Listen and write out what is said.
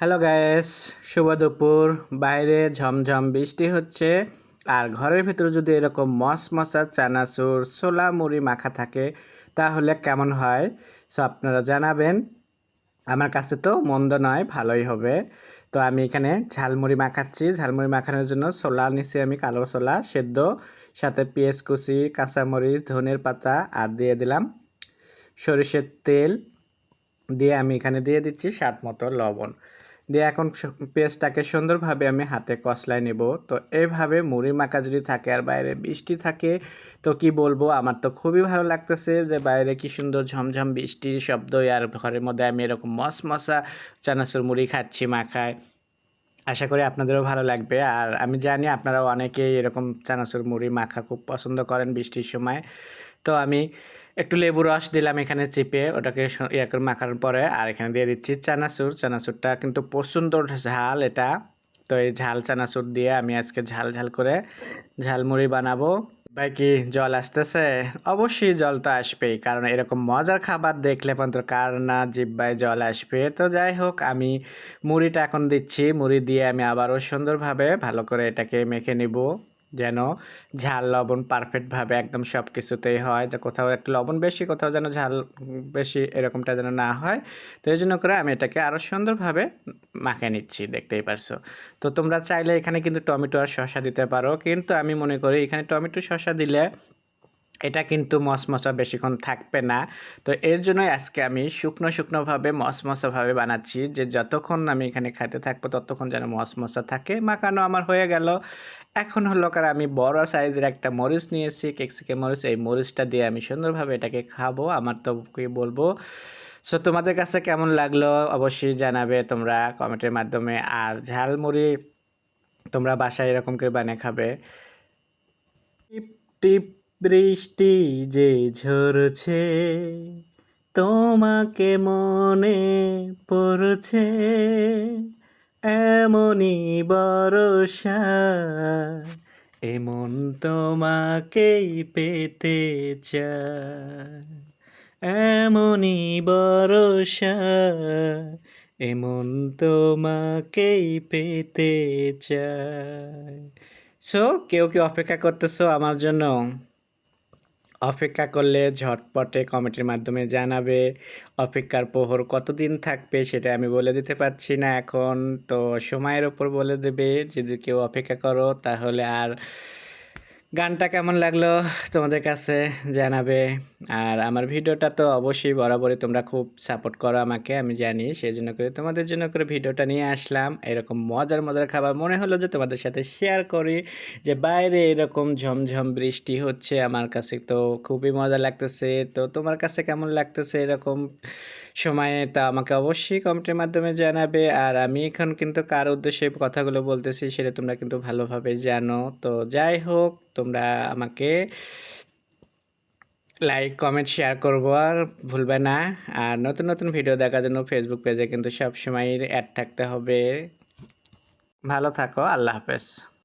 Hello gas শুভ দুপুর। বাইরে ঝমঝম বৃষ্টি হচ্ছে। আর ঘরের ভিতরে যদি এরকম মস মশা চানাচুর ছোলা মুড়ি মাখা থাকে, তাহলে কেমন হয়? সো আপনারা জানাবেন। আমার কাছে তো মন্দ নয়, ভালোই হবে। তো আমি এখানে ঝালমুড়ি মাখাচ্ছি। ঝালমুড়ি মাখানোর জন্য ছোলা নিচে আমি, কালো ছোলা সেদ্ধ। সাথে পেঁয়াজ কুচি, কাঁচামরিচ, ধনের পাতা, আর দিয়ে দিলাম সরিষের তেল। দিয়ে আমি এখানে দিয়ে দিচ্ছি স্বাদ মতো লবণ। দিয়ে এখন পেস্টটাকে সুন্দরভাবে আমি হাতে কষলায় নেব। তো এইভাবে মুড়ি মাখা যদি থাকে আর বাইরে বৃষ্টি থাকে, তো কি বলব? আমার তো খুবই ভালো লাগতেছে যে বাইরে কি সুন্দর ঝমঝম বৃষ্টির শব্দ, আর ঘরের মধ্যে আমি এরকম মস মশা চানাচুর মুড়ি খাচ্ছি মাখায়। আশা করি আপনাদেরও ভালো লাগবে। আর আমি জানি আপনারাও অনেকেই এরকম চানাচুর মুড়ি মাখা খুব পছন্দ করেন বৃষ্টির সময়। তো আমি একটু লেবু রস দিলাম এখানে চিপে, ওটাকে ইয়ে করে মাখার পরে, আর এখানে দিয়ে দিচ্ছি চানাচুর। চানাচুরটা কিন্তু প্রচণ্ড ঝাল এটা। তো এই ঝাল চানাচুর দিয়ে আমি আজকে ঝাল ঝাল করে ঝালমুড়ি বানাবো। ভাই কি জল আসতেছে? অবশ্যই জল তো আসবেই, কারণ এরকম মজার খাবার দেখলে পর্যন্ত কার না জিব্বায় জল আসবে। তো যাই হোক, আমি মুড়িটা এখন দিচ্ছি। মুড়ি দিয়ে আমি আবারও সুন্দরভাবে ভালো করে এটাকে মেখে নিব। যেন ঝাল, লবণ পারফেক্টভাবে একদম সব কিছুতেই হয়। যে কোথাও একটু লবণ বেশি, কোথাও যেন ঝাল বেশি এরকমটা যেন না হয়। তো এই জন্য করে আমি এটাকে আরও সুন্দরভাবে মাখে নিচ্ছি, দেখতেই পারছ। তো তোমরা চাইলে এখানে কিন্তু টমেটো আর শসা দিতে পারো। কিন্তু আমি মনে করি এখানে টমেটো, শসা দিলে এটা কিন্তু মশমশা বেশিক্ষণ থাকবে না। তো এর জন্যই আজকে আমি শুকনো শুকনোভাবে মশমশাভাবে বানাচ্ছি যে যতক্ষণ আমি এখানে খাইতে থাকব ততক্ষণ যেন মশমশা থাকে। মাখানো আমার হয়ে গেল। এখন হলো কার আমি বড় সাইজের একটা মরিচ নিয়েছি, কেকসিকে মরিচ। এই মরিচটা দিয়ে আমি সুন্দরভাবে এটাকে খাব, আমার তো বলব? সো তোমাদের কাছে কেমন লাগল অবশ্যই জানাবে তোমরা কমেন্টের মাধ্যমে। আর ঝালমুড়ি তোমরা বাসায় এরকম করে বানিয়ে খাবে। টিপ টিপ। বৃষ্টি যে ঝরছে তোমাকে মনে পড়ছে, এমনই বরষা, এমন তোমাকেই পেতে চায় এমনই বরষা, এমন তোমাকেই পেতে চায় সো কেউ কেউ অপেক্ষা করতেছো আমার জন্য? অপেক্ষা করলে ঝটপটে কমিটির মাধ্যমে জানাবে অপেক্ষার প্রহর কতদিন থাকবে সেটা আমি বলে দিতে পারছি না এখন। তো সময়ের ওপর বলে দেবে, যদি কেউ অপেক্ষা করো তাহলে আর গানটা কেমন লাগল তোমাদের কাছে জানাবে। আর আমার ভিডিওটা তো অবশ্যই বরাবরই তোমরা খুব সাপোর্ট করো আমাকে, আমি জানি। সেই জন্য করে তোমাদের জন্য করে ভিডিওটা নিয়ে আসলাম। এরকম মজার মজার খাবার মনে হলো যে তোমাদের সাথে শেয়ার করি যে বাইরে এরকম ঝমঝম বৃষ্টি হচ্ছে, আমার কাছে তো খুবই মজা লাগতেছে। তো তোমার কাছে কেমন লাগতেছে এরকম সময়ে তা আমাকে অবশ্যই কমেন্টের মাধ্যমে জানাবে। আর আমি এখন কিন্তু কার উদ্দেশ্যে কথাগুলো বলতেছি সেটা তোমরা কিন্তু ভালোভাবে জানো। তো যাই হোক, তোমরা আমাকে লাইক কমেন্ট শেয়ার করব আর ভুলবে না। আর নতুন নতুন ভিডিও দেখার জন্য ফেসবুক পেজে কিন্তু সবসময় অ্যাড থাকতে হবে। ভালো থাকো, আল্লাহ হাফেজ।